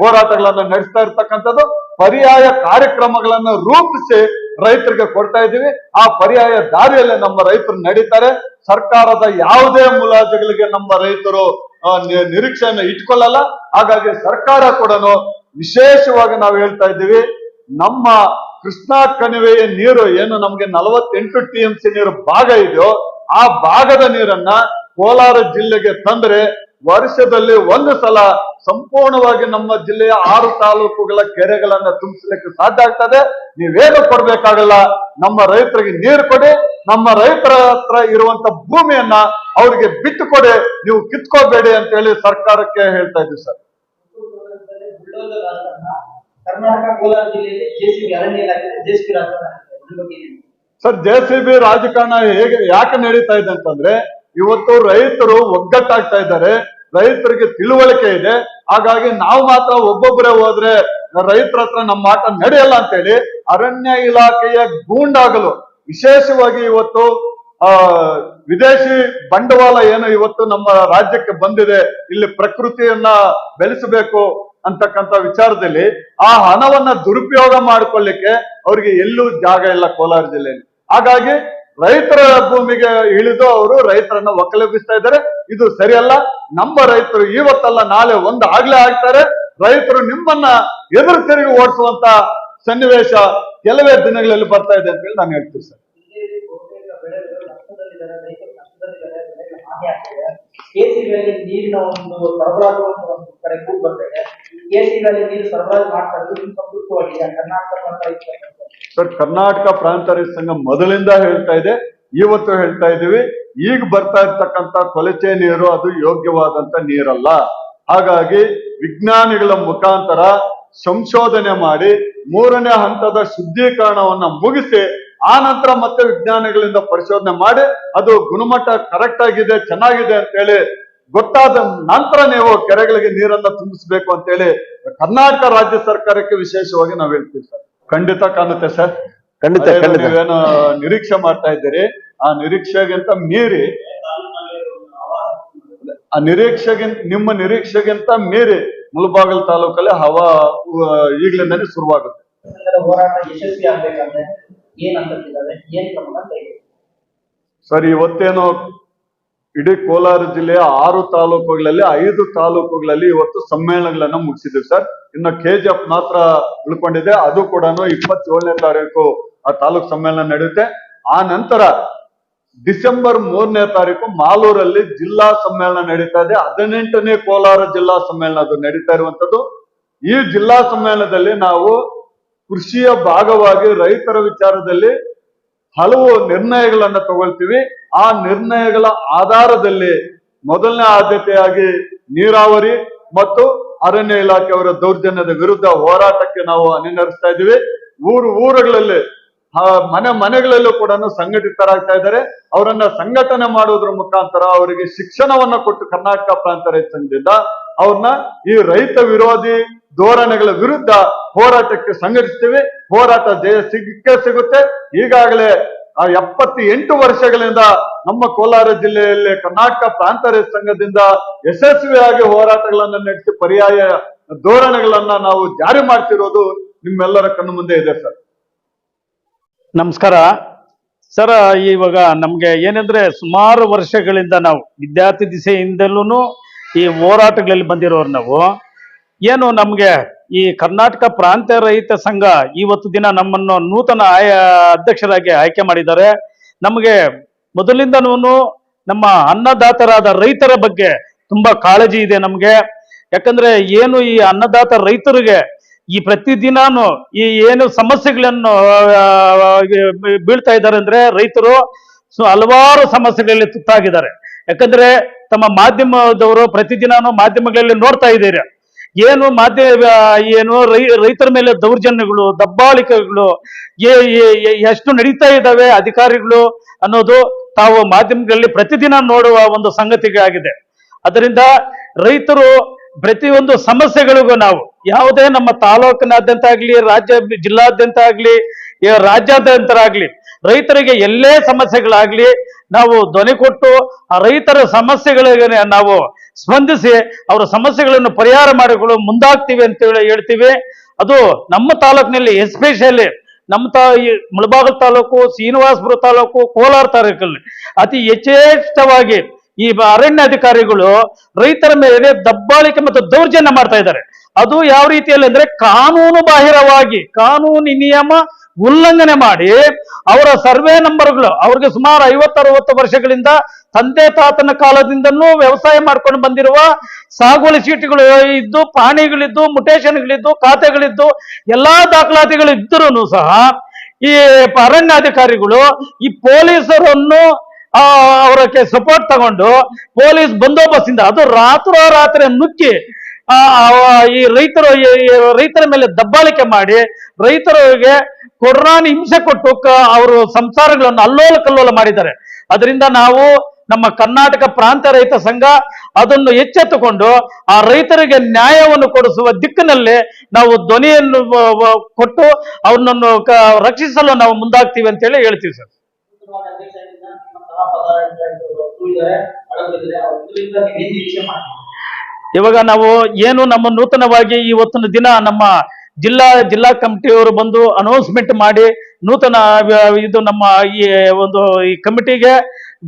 ಹೋರಾಟಗಳನ್ನ ನಡೆಸ್ತಾ ಇರ್ತಕ್ಕಂಥದ್ದು. ಪರ್ಯಾಯ ಕಾರ್ಯಕ್ರಮಗಳನ್ನ ರೂಪಿಸಿ ರೈತರಿಗೆ ಕೊಡ್ತಾ ಇದ್ದೀವಿ. ಆ ಪರ್ಯಾಯ ದಾರಿಯಲ್ಲಿ ನಮ್ಮ ರೈತರು ನಡೀತಾರೆ. ಸರ್ಕಾರದ ಯಾವುದೇ ಮುಲಾಜಗಳಿಗೆ ನಮ್ಮ ರೈತರು ನಿರೀಕ್ಷೆಯನ್ನ ಇಟ್ಕೊಳ್ಳಲ್ಲ. ಹಾಗಾಗಿ ಸರ್ಕಾರ ಕೂಡ ವಿಶೇಷವಾಗಿ ನಾವು ಹೇಳ್ತಾ ಇದ್ದೀವಿ, ನಮ್ಮ ಕೃಷ್ಣಾ ಕಣಿವೆಯ ನೀರು ಏನು, ನಮಗೆ ನಲವತ್ತೆಂಟು ಟಿ ಎಂ ಸಿ ನೀರು ಭಾಗ ಇದೆಯೋ, ಆ ಭಾಗದ ನೀರನ್ನ ಕೋಲಾರ ಜಿಲ್ಲೆಗೆ ತಂದ್ರೆ ವರ್ಷದಲ್ಲಿ ಒಂದು ಸಲ ಸಂಪೂರ್ಣವಾಗಿ ನಮ್ಮ ಜಿಲ್ಲೆಯ ಆರು ತಾಲೂಕುಗಳ ಕೆರೆಗಳನ್ನ ತುಂಬಿಸಲಿಕ್ಕೆ ಸಾಧ್ಯ ಆಗ್ತದೆ. ನೀವೇನು ಕೊಡ್ಬೇಕಾಗಲ್ಲ, ನಮ್ಮ ರೈತರಿಗೆ ನೀರು ಕೊಡಿ, ನಮ್ಮ ರೈತರ ಹತ್ರ ಇರುವಂತ ಭೂಮಿಯನ್ನ ಅವರಿಗೆ ಬಿಟ್ಟು ಕೊಡಿ, ನೀವು ಕಿತ್ಕೋಬೇಡಿ ಅಂತ ಹೇಳಿ ಸರ್ಕಾರಕ್ಕೆ ಹೇಳ್ತಾ ಇದ್ದೀವಿ ಸರ್. ಕರ್ನಾಟಕ ಕೋಲಾರ ಜಿಲ್ಲೆಯಲ್ಲಿ ಸರ್, ಜೆ ಸಿ ಬಿ ರಾಜಕಾರಣ ಹೇಗೆ, ಯಾಕೆ ನಡೀತಾ ಇದೆ ಅಂತಂದ್ರೆ, ಇವತ್ತು ರೈತರು ಒಗ್ಗಟ್ಟಾಗ್ತಾ ಇದ್ದಾರೆ, ರೈತರಿಗೆ ತಿಳುವಳಿಕೆ ಇದೆ, ಹಾಗಾಗಿ ನಾವು ಮಾತ್ರ ಒಬ್ಬೊಬ್ಬರೇ ಹೋದ್ರೆ ರೈತರ ಹತ್ರ ನಮ್ಮ ಆಟ ನಡೆಯಲ್ಲ ಅಂತೇಳಿ ಅರಣ್ಯ ಇಲಾಖೆಯ ಗೂಂಡಾಗಲು, ವಿಶೇಷವಾಗಿ ಇವತ್ತು, ಆ, ವಿದೇಶಿ ಬಂಡವಾಳ ಏನು ಇವತ್ತು ನಮ್ಮ ರಾಜ್ಯಕ್ಕೆ ಬಂದಿದೆ, ಇಲ್ಲಿ ಪ್ರಕೃತಿಯನ್ನ ಬೆಳೆಸಬೇಕು ಅಂತಕ್ಕಂಥ ವಿಚಾರದಲ್ಲಿ ಆ ಹಣವನ್ನ ದುರುಪಯೋಗ ಮಾಡಿಕೊಳ್ಳಿಕ್ಕೆ ಅವರಿಗೆ ಎಲ್ಲೂ ಜಾಗ ಇಲ್ಲ ಕೋಲಾರ ಜಿಲ್ಲೆಯಲ್ಲಿ. ಹಾಗಾಗಿ ರೈತರ ಭೂಮಿಗೆ ಇಳಿದು ಅವರು ರೈತರನ್ನ ಒಕ್ಕಲೆಬ್ಬಿಸ್ತಾ ಇದ್ದಾರೆ. ಇದು ಸರಿಯಲ್ಲ. ನಮ್ಮ ರೈತರು ಇವತ್ತಲ್ಲ, ನಾಳೆ ಒಂದು ಆಗ್ಲೇ ಆಗ್ತಾರೆ. ರೈತರು ನಿಮ್ಮನ್ನ ಎದುರು ತೆರಿಗೆ ಓಡಿಸುವಂತ ಸನ್ನಿವೇಶ ಕೆಲವೇ ದಿನಗಳಲ್ಲಿ ಬರ್ತಾ ಇದೆ ಅಂತ ಹೇಳಿ ನಾನು ಹೇಳ್ತೀನಿ ಸರ್. ಕೆಸಿಗಳಲ್ಲಿ ನೀರಿನ ಒಂದು ಸರಬರಾಜು ಅಂತ ಒಂದು ಕಡೆ ಕೂಗ್ ಬರ್ತಾ ಇದೆ ಕೆಸಿಗಳಲ್ಲಿ ನೀರು ಸರಬರಾಜು ಮಾಡ್ತಾ ಇದ್ದು ನಿಮ್ಮ ಸಂಪೂರ್ಣವಾಗಿದೆ. ಕರ್ನಾಟಕ ಇದ್ದಾರೆ ಸರ್, ಕರ್ನಾಟಕ ಪ್ರಾಂತ ರೈತ ಸಂಘ ಮೊದಲಿಂದ ಹೇಳ್ತಾ ಇದೆ, ಇವತ್ತು ಹೇಳ್ತಾ ಇದೀವಿ ಈಗ ಬರ್ತಾ ಇರ್ತಕ್ಕಂತ ಕೊಲೆಚೆ ನೀರು ಅದು ಯೋಗ್ಯವಾದಂತ ನೀರಲ್ಲ. ಹಾಗಾಗಿ ವಿಜ್ಞಾನಿಗಳ ಮುಖಾಂತರ ಸಂಶೋಧನೆ ಮಾಡಿ ಮೂರನೇ ಹಂತದ ಶುದ್ಧೀಕರಣವನ್ನ ಮುಗಿಸಿ ಆ ನಂತರ ಮತ್ತೆ ವಿಜ್ಞಾನಿಗಳಿಂದ ಪರಿಶೋಧನೆ ಮಾಡಿ ಅದು ಗುಣಮಟ್ಟ ಕರೆಕ್ಟ್ ಆಗಿದೆ ಚೆನ್ನಾಗಿದೆ ಅಂತ ಹೇಳಿ ಗೊತ್ತಾದ ನಂತರ ನೀವು ಕೆರೆಗಳಿಗೆ ನೀರನ್ನ ತುಂಬಿಸ್ಬೇಕು ಅಂತ ಹೇಳಿ ಕರ್ನಾಟಕ ರಾಜ್ಯ ಸರ್ಕಾರಕ್ಕೆ ವಿಶೇಷವಾಗಿ ನಾವು ಹೇಳ್ತೀವಿ ಸರ್. ಖಂಡಿತ ಕಾಣುತ್ತೆ ಸರ್. ಖಂಡಿತ ಖಂಡಿತ. ನೀವೇನು ನಿರೀಕ್ಷೆ ಮಾಡ್ತಾ ಇದ್ದೀರಿ ಆ ನಿರೀಕ್ಷೆಗಿಂತ ಮೀರಿ ಆ ನಿರೀಕ್ಷೆಗಿಂತ ನಿಮ್ಮ ನಿರೀಕ್ಷೆಗಿಂತ ಮೀರಿ ಮುಳಬಾಗಲ್ ತಾಲೂಕಲ್ಲಿ ಹವಾ ಈಗಲಿಂದಾನೆ ಶುರುವಾಗುತ್ತೆ. ಸರ್, ಇವತ್ತೇನು ಇಡೀ ಕೋಲಾರ ಜಿಲ್ಲೆಯ ಆರು ತಾಲೂಕುಗಳಲ್ಲಿ, ಐದು ತಾಲೂಕುಗಳಲ್ಲಿ ಇವತ್ತು ಸಮ್ಮೇಳನಗಳನ್ನ ಮುಗಿಸಿದ್ದೀವಿ ಸರ್. ಇನ್ನು ಕೆ ಜಿ ಎಫ್ ಮಾತ್ರ ಉಳ್ಕೊಂಡಿದೆ. ಅದು ಕೂಡ ಇಪ್ಪತ್ತೇಳನೇ ತಾರೀಕು ಆ ತಾಲೂಕು ಸಮ್ಮೇಳನ ನಡೆಯುತ್ತೆ. ಆ ನಂತರ ಡಿಸೆಂಬರ್ ಮೂರನೇ ತಾರೀಕು ಮಾಲೂರಲ್ಲಿ ಜಿಲ್ಲಾ ಸಮ್ಮೇಳನ ನಡೀತಾ ಇದೆ. ಹದಿನೆಂಟನೇ ಕೋಲಾರ ಜಿಲ್ಲಾ ಸಮ್ಮೇಳನ ಅದು ನಡೀತಾ ಇರುವಂತದ್ದು ಈ ಜಿಲ್ಲಾ ಸಮ್ಮೇಳನದಲ್ಲಿ ನಾವು ಕೃಷಿಯ ಭಾಗವಾಗಿ ರೈತರ ವಿಚಾರದಲ್ಲಿ ಹಲವು ನಿರ್ಣಯಗಳನ್ನ ತಗೊಳ್ತೀವಿ. ಆ ನಿರ್ಣಯಗಳ ಆಧಾರದಲ್ಲಿ ಮೊದಲನೇ ಆದ್ಯತೆಯಾಗಿ ನೀರಾವರಿ ಮತ್ತು ಅರಣ್ಯ ಇಲಾಖೆಯವರ ದೌರ್ಜನ್ಯದ ವಿರುದ್ಧ ಹೋರಾಟಕ್ಕೆ ನಾವು ಅನುಸರಿಸ್ತಾ ಇದ್ದೀವಿ. ಊರು ಊರುಗಳಲ್ಲಿ ಮನೆ ಮನೆಗಳಲ್ಲೂ ಕೂಡ ಸಂಘಟಿತರಾಗ್ತಾ ಇದ್ದಾರೆ. ಅವರನ್ನ ಸಂಘಟನೆ ಮಾಡುವುದರ ಮುಖಾಂತರ ಅವರಿಗೆ ಶಿಕ್ಷಣವನ್ನ ಕೊಟ್ಟು ಕರ್ನಾಟಕ ಪ್ರಾಂತ ರೈತ ಸಂಘದಿಂದ ಅವ್ರನ್ನ ಈ ರೈತ ವಿರೋಧಿ ಧೋರಣೆಗಳ ವಿರುದ್ಧ ಹೋರಾಟಕ್ಕೆ ಸಂಘಟಿಸ್ತೀವಿ ಹೋರಾಟ ಜಯ ಸಿಕ್ಕೇ ಸಿಗುತ್ತೆ. ಈಗಾಗಲೇ, ಆ ಎಪ್ಪತ್ತ ಎಂಟು ವರ್ಷಗಳಿಂದ ನಮ್ಮ ಕೋಲಾರ ಜಿಲ್ಲೆಯಲ್ಲಿ ಕರ್ನಾಟಕ ಪ್ರಾಂತ ರೈತ ಸಂಘದಿಂದ ಯಶಸ್ವಿಯಾಗಿ ಹೋರಾಟಗಳನ್ನು ನಡೆಸಿ ಪರ್ಯಾಯ ಧೋರಣೆಗಳನ್ನ ನಾವು ಜಾರಿ ಮಾಡ್ತಿರೋದು ನಿಮ್ಮೆಲ್ಲರ ಕಣ್ಣು ಮುಂದೆ ಇದೆ, ಸರ್. ನಮಸ್ಕಾರ. ಸರ್, ಇವಾಗ ನಮಗೆ ಏನಂದ್ರೆ ಸುಮಾರು ವರ್ಷಗಳಿಂದ ನಾವು ವಿದ್ಯಾರ್ಥಿ ದಿಸೆಯಿಂದಲೂ ಈ ಹೋರಾಟಗಳಲ್ಲಿ ಬಂದಿರೋರು ನಾವು. ಏನು ನಮಗೆ ಈ ಕರ್ನಾಟಕ ಪ್ರಾಂತ್ಯ ರೈತ ಸಂಘ ಇವತ್ತು ದಿನ ನಮ್ಮನ್ನು ನೂತನ ಆಯ ಅಧ್ಯಕ್ಷರಾಗಿ ಆಯ್ಕೆ ಮಾಡಿದ್ದಾರೆ. ನಮಗೆ ಮೊದಲಿಂದನೂ ನಮ್ಮ ಅನ್ನದಾತರಾದ ರೈತರ ಬಗ್ಗೆ ತುಂಬಾ ಕಾಳಜಿ ಇದೆ ನಮಗೆ. ಯಾಕಂದ್ರೆ ಏನು ಈ ಅನ್ನದಾತ ರೈತರಿಗೆ ಈ ಪ್ರತಿದಿನಾನು ಈ ಏನು ಸಮಸ್ಯೆಗಳನ್ನು ಬೀಳ್ತಾ ಇದ್ದಾರೆ ಅಂದ್ರೆ ರೈತರು ಹಲವಾರು ಸಮಸ್ಯೆಗಳಲ್ಲಿ ತುತ್ತಾಗಿದ್ದಾರೆ. ಯಾಕಂದ್ರೆ ತಮ್ಮ ಮಾಧ್ಯಮದವರು ಪ್ರತಿದಿನಾನು ಮಾಧ್ಯಮಗಳಲ್ಲಿ ನೋಡ್ತಾ ಇದ್ದೀರಿ. ಏನು ಮಾಧ್ಯಮ, ಏನು ರೈ, ರೈತರ ಮೇಲೆ ದೌರ್ಜನ್ಯಗಳು, ದಬ್ಬಾಳಿಕೆಗಳು ಎಷ್ಟು ನಡೀತಾ ಇದ್ದಾವೆ ಅಧಿಕಾರಿಗಳು ಅನ್ನೋದು ತಾವು ಮಾಧ್ಯಮಗಳಲ್ಲಿ ಪ್ರತಿದಿನ ನೋಡುವ ಒಂದು ಸಂಗತಿಗೆ ಆಗಿದೆ. ಅದರಿಂದ ರೈತರು ಪ್ರತಿಯೊಂದು ಸಮಸ್ಯೆಗಳಿಗೂ ನಾವು, ಯಾವುದೇ ನಮ್ಮ ತಾಲೂಕಿನಾದ್ಯಂತ ಆಗ್ಲಿ, ರಾಜ್ಯ, ಜಿಲ್ಲಾದ್ಯಂತ ಆಗ್ಲಿ ರಾಜ್ಯಾದ್ಯಂತ ಆಗ್ಲಿ ರೈತರಿಗೆ ಎಲ್ಲೇ ಸಮಸ್ಯೆಗಳಾಗ್ಲಿ, ನಾವು ಧ್ವನಿ ಕೊಟ್ಟು ಆ ರೈತರ ಸಮಸ್ಯೆಗಳಿಗೆ ನಾವು ಸ್ಪಂದಿಸಿ ಅವರ ಸಮಸ್ಯೆಗಳನ್ನು ಪರಿಹಾರ ಮಾಡಿಕೊಳ್ಳಲು ಮುಂದಾಗ್ತೀವಿ ಅಂತೇಳಿ ಹೇಳ್ತೀವಿ. ಅದು ನಮ್ಮ ತಾಲೂಕಿನಲ್ಲಿ ಎಸ್ಪೆಷಲಿ ನಮ್ಮ ತಾ ಮುಳಬಾಗಲ್ ತಾಲೂಕು, ಶ್ರೀನಿವಾಸಪುರ ತಾಲೂಕು, ಕೋಲಾರ ತಾಲೂಕಲ್ಲಿ ಅತಿ ಯಥೇಷ್ಟವಾಗಿ ಈ ಅರಣ್ಯ ಅಧಿಕಾರಿಗಳು ರೈತರ ಮೇಲೆ ದಬ್ಬಾಳಿಕೆ ಮತ್ತು ದೌರ್ಜನ್ಯ ಮಾಡ್ತಾ ಇದ್ದಾರೆ. ಅದು ಯಾವ ರೀತಿಯಲ್ಲಿ ಅಂದ್ರೆ ಕಾನೂನು ಬಾಹಿರವಾಗಿ ಕಾನೂನು ನಿಯಮ ಉಲ್ಲಂಘನೆ ಮಾಡಿ ಅವರ ಸರ್ವೆ ನಂಬರ್ಗಳು ಅವ್ರಿಗೆ ಸುಮಾರು ಐವತ್ತು ಅರವತ್ತು ವರ್ಷಗಳಿಂದ ತಂದೆ ತಾತನ ಕಾಲದಿಂದನೂ ವ್ಯವಸಾಯ ಮಾಡ್ಕೊಂಡು ಬಂದಿರುವ ಸಾಗುವಳಿ ಚೀಟಿಗಳು ಇದ್ದು ಪ್ರಾಣಿಗಳಿದ್ದು ಮುಟೇಶನ್ಗಳಿದ್ದು ಖಾತೆಗಳಿದ್ದು ಎಲ್ಲಾ ದಾಖಲಾತಿಗಳು ಇದ್ದರೂ ಸಹ ಈ ಅರಣ್ಯಾಧಿಕಾರಿಗಳು ಈ ಪೊಲೀಸರನ್ನು ಅವರಕ್ಕೆ ಸಪೋರ್ಟ್ ತಗೊಂಡು ಪೊಲೀಸ್ ಬಂದೋಬಸ್ತಿಂದ ಅದು ರಾತ್ರೋರಾತ್ರಿ ನುಗ್ಗಿ ಆ, ಈ ರೈತರು ರೈತರ ಮೇಲೆ ದಬ್ಬಾಳಿಕೆ ಮಾಡಿ ರೈತರಿಗೆ ಕೊರೋನಾನಿ ಹಿಂಸೆ ಕೊಟ್ಟು ಅವರು ಸಂಸಾರಗಳನ್ನು ಅಲ್ಲೋಲ ಕಲ್ಲೋಲ ಮಾಡಿದ್ದಾರೆ. ಅದರಿಂದ ನಾವು ನಮ್ಮ ಕರ್ನಾಟಕ ಪ್ರಾಂತ ರೈತ ಸಂಘ ಅದನ್ನು ಎಚ್ಚೆತ್ತುಕೊಂಡು ಆ ರೈತರಿಗೆ ನ್ಯಾಯವನ್ನು ಕೊಡಿಸುವ ದಿಕ್ಕಿನಲ್ಲಿ ನಾವು ಧ್ವನಿಯನ್ನು ಕೊಟ್ಟು ಅವನನ್ನು ರಕ್ಷಿಸಲು ನಾವು ಮುಂದಾಗ್ತೀವಿ ಅಂತೇಳಿ ಹೇಳ್ತೀವಿ ಸರ್. ಇವಾಗ ನಾವು ಏನು ನಮ್ಮ ನೂತನವಾಗಿ ಇವತ್ತಿನ ದಿನ ನಮ್ಮ ಜಿಲ್ಲಾ ಜಿಲ್ಲಾ ಕಮಿಟಿಯವರು ಬಂದು ಅನೌನ್ಸ್ಮೆಂಟ್ ಮಾಡಿ ನೂತನ ಇದು ನಮ್ಮ ಈ ಒಂದು ಈ ಕಮಿಟಿಗೆ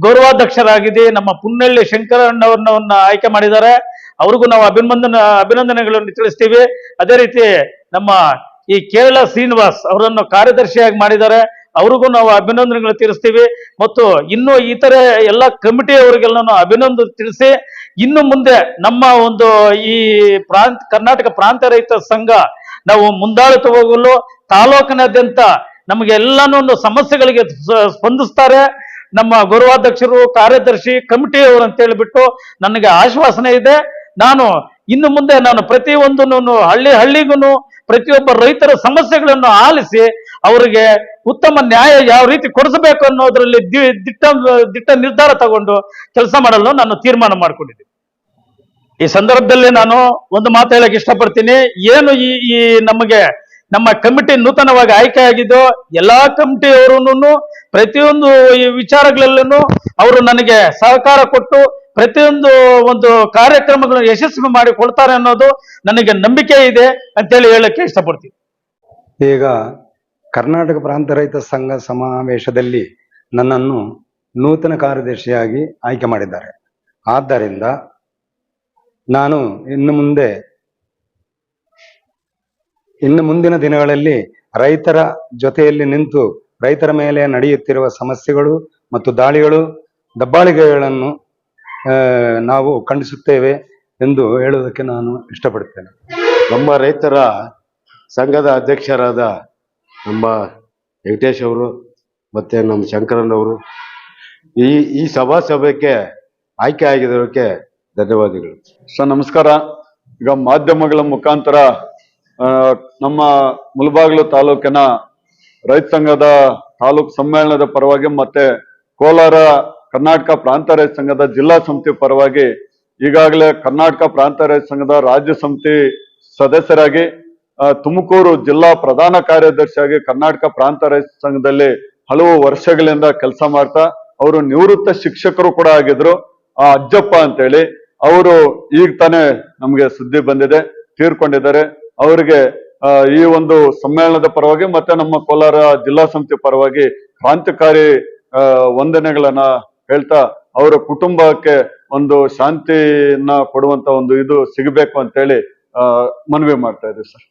ಗೌರವಾಧ್ಯಕ್ಷರಾಗಿದೆ ನಮ್ಮ ಪುನ್ನಳ್ಳಿ ಶಂಕರಣ್ಣವ್ರನ್ನ ಆಯ್ಕೆ ಮಾಡಿದ್ದಾರೆ. ಅವ್ರಿಗೂ ನಾವು ಅಭಿನಂದನ, ಅಭಿನಂದನೆಗಳನ್ನು ತಿಳಿಸ್ತೀವಿ. ಅದೇ ರೀತಿ ನಮ್ಮ ಈ ಕೇರಳ ಶ್ರೀನಿವಾಸ್ ಅವರನ್ನು ಕಾರ್ಯದರ್ಶಿಯಾಗಿ ಮಾಡಿದ್ದಾರೆ. ಅವ್ರಿಗೂ ನಾವು ಅಭಿನಂದನೆಗಳು ತಿಳಿಸ್ತೀವಿ. ಮತ್ತು ಇನ್ನು ಇತರೆ ಎಲ್ಲ ಕಮಿಟಿಯವರಿಗೆಲ್ಲ ಅಭಿನಂದನೆ ತಿಳಿಸಿ, ಇನ್ನು ಮುಂದೆ ನಮ್ಮ ಒಂದು ಈ ಪ್ರಾಂತ್, ಕರ್ನಾಟಕ ಪ್ರಾಂತ ರೈತ ಸಂಘ ನಾವು ಮುಂದಾಳುತ್ತಾ ಹೋಗಲು ತಾಲೂಕಿನಾದ್ಯಂತ ನಮಗೆ ಎಲ್ಲಾನು ಒಂದು ಸಮಸ್ಯೆಗಳಿಗೆ ಸ್ಪಂದಿಸ್ತಾರೆ. ನಮ್ಮ ಗೌರವಾಧ್ಯಕ್ಷರು, ಕಾರ್ಯದರ್ಶಿ, ಕಮಿಟಿಯವರು ಅಂತ ಹೇಳಿಬಿಟ್ಟು ನನಗೆ ಆಶ್ವಾಸನೆ ಇದೆ. ನಾನು ಇನ್ನು ಮುಂದೆ ನಾನು ಪ್ರತಿಯೊಂದನ್ನು ಹಳ್ಳಿ ಹಳ್ಳಿಗೂ ಪ್ರತಿಯೊಬ್ಬ ರೈತರ ಸಮಸ್ಯೆಗಳನ್ನು ಆಲಿಸಿ ಅವರಿಗೆ ಉತ್ತಮ ನ್ಯಾಯ ಯಾವ ರೀತಿ ಕೊಡಿಸಬೇಕು ಅನ್ನೋದ್ರಲ್ಲಿ ದಿಟ್ಟ ದಿಟ್ಟ ನಿರ್ಧಾರ ತಗೊಂಡು ಕೆಲಸ ಮಾಡಲು ನಾನು ತೀರ್ಮಾನ ಮಾಡ್ಕೊಂಡಿದ್ದೀನಿ. ಈ ಸಂದರ್ಭದಲ್ಲಿ ನಾನು ಒಂದು ಮಾತು ಹೇಳಕ್ ಇಷ್ಟಪಡ್ತೀನಿ. ಏನು ಈ ಈ ನಮಗೆ, ನಮ್ಮ ಕಮಿಟಿ ನೂತನವಾಗಿ ಆಯ್ಕೆ ಆಗಿದ್ದು, ಎಲ್ಲಾ ಕಮಿಟಿಯವರೂ ಪ್ರತಿಯೊಂದು ಈ ವಿಚಾರಗಳಲ್ಲೂ ಅವರು ನನಗೆ ಸಹಕಾರ ಕೊಟ್ಟು ಪ್ರತಿಯೊಂದು ಒಂದು ಕಾರ್ಯಕ್ರಮಗಳನ್ನು ಯಶಸ್ವಿ ಮಾಡಿ ಕೊಡ್ತಾರೆ ಅನ್ನೋದು ನನಗೆ ನಂಬಿಕೆ ಇದೆ ಅಂತೇಳಿ ಹೇಳಕ್ಕೆ ಇಷ್ಟಪಡ್ತೀನಿ. ಈಗ ಕರ್ನಾಟಕ ಪ್ರಾಂತ ರೈತ ಸಂಘ ಸಮಾವೇಶದಲ್ಲಿ ನನ್ನನ್ನು ನೂತನ ಕಾರ್ಯದರ್ಶಿಯಾಗಿ ಆಯ್ಕೆ ಮಾಡಿದ್ದಾರೆ. ಆದ್ದರಿಂದ ನಾನು ಇನ್ನು ಮುಂದೆ, ಇನ್ನು ಮುಂದಿನ ದಿನಗಳಲ್ಲಿ ರೈತರ ಜೊತೆಯಲ್ಲಿ ನಿಂತು ರೈತರ ಮೇಲೆ ನಡೆಯುತ್ತಿರುವ ಸಮಸ್ಯೆಗಳು ಮತ್ತು ದಾಳಿಗಳು ದಬ್ಬಾಳಿಕೆಗಳನ್ನು ನಾವು ಖಂಡಿಸುತ್ತೇವೆ ಎಂದು ಹೇಳುವುದಕ್ಕೆ ನಾನು ಇಷ್ಟಪಡುತ್ತೇನೆ. ನಮ್ಮ ರೈತರ ಸಂಘದ ಅಧ್ಯಕ್ಷರಾದ ನಮ್ಮ ವೆಂಕಟೇಶ್ ಅವರು ಮತ್ತು ನಮ್ಮ ಶಂಕರಣ್ಣವರು ಈ ಈ ಸಭಾ ಸಭೆಗೆ ಆಯ್ಕೆ ಆಗಿದ್ದಕ್ಕೆ ಧನ್ಯವಾದಗಳು. ಸರ್, ನಮಸ್ಕಾರ. ಈಗ ಮಾಧ್ಯಮಗಳ ಮುಖಾಂತರ ನಮ್ಮ ಮುಲ್ಬಾಗ್ಲು ತಾಲೂಕಿನ ರೈತ ಸಂಘದ ತಾಲೂಕು ಸಮ್ಮೇಳನದ ಪರವಾಗಿ ಮತ್ತೆ ಕೋಲಾರ ಕರ್ನಾಟಕ ಪ್ರಾಂತ ರೈತ ಸಂಘದ ಜಿಲ್ಲಾ ಸಮಿತಿ ಪರವಾಗಿ ಈಗಾಗಲೇ ಕರ್ನಾಟಕ ಪ್ರಾಂತ ರೈತ ಸಂಘದ ರಾಜ್ಯ ಸಮಿತಿ ಸದಸ್ಯರಾಗಿ ತುಮಕೂರು ಜಿಲ್ಲಾ ಪ್ರಧಾನ ಕಾರ್ಯದರ್ಶಿಯಾಗಿ ಕರ್ನಾಟಕ ಪ್ರಾಂತ ರೈತ ಸಂಘದಲ್ಲಿ ಹಲವು ವರ್ಷಗಳಿಂದ ಕೆಲಸ ಮಾಡ್ತಾ, ಅವರು ನಿವೃತ್ತ ಶಿಕ್ಷಕರು ಕೂಡ ಆಗಿದ್ರು. ಆ ಅಜ್ಜಪ್ಪ ಅಂತೇಳಿ ಅವರು ಈಗ ತಾನೇ ನಮ್ಗೆ ಸುದ್ದಿ ಬಂದಿದೆ, ತೀರ್ಕೊಂಡಿದ್ದಾರೆ. ಅವರಿಗೆ ಈ ಒಂದು ಸಮ್ಮೇಳನದ ಪರವಾಗಿ ಮತ್ತೆ ನಮ್ಮ ಕೋಲಾರ ಜಿಲ್ಲಾ ಸಮಿತಿ ಪರವಾಗಿ ಕ್ರಾಂತಿಕಾರಿ ವಂದನೆಗಳನ್ನ ಹೇಳ್ತಾ ಅವರ ಕುಟುಂಬಕ್ಕೆ ಒಂದು ಶಾಂತಿಯನ್ನ ಕೊಡುವಂತ ಒಂದು ಇದು ಸಿಗಬೇಕು ಅಂತೇಳಿ ಮನವಿ ಮಾಡ್ತಾ ಇದ್ದೀವಿ ಸರ್.